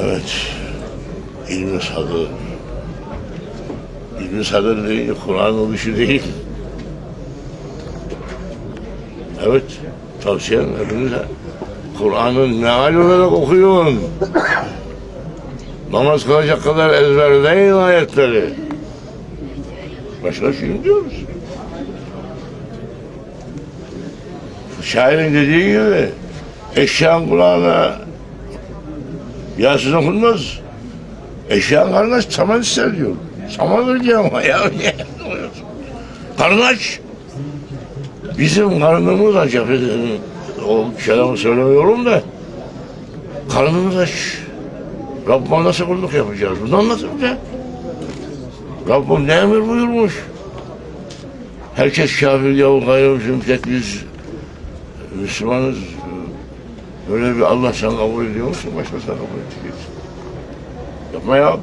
Evet. İlmi sadır. İlmi sadır değil, Kur'an'ın dışı değil. Evet, tavsiyem hepinize. Kur'an'ın meal olarak okuyun. Namaz kılacak kadar ezberleyin ayetleri. Başka şey mi diyoruz? Şairin dediği gibi eşeğin kulağına Yasin okunmaz. Eşeğin aç, saman ister diyor. Saman vereceğim ama ya. aç. Bizim karnımız aç. O kelamı söylemiyorum da. Karnımız aç. Rabbime nasıl kulluk yapacağız? Bunu anlatınca. Rabbim ne emir buyurmuş? Herkes kafir yahu gayrimüslim tek biz Müslümanız. Böyle bir Allah sen kabul ediyor musun? Başkası kabul ediyor. Yapma ya.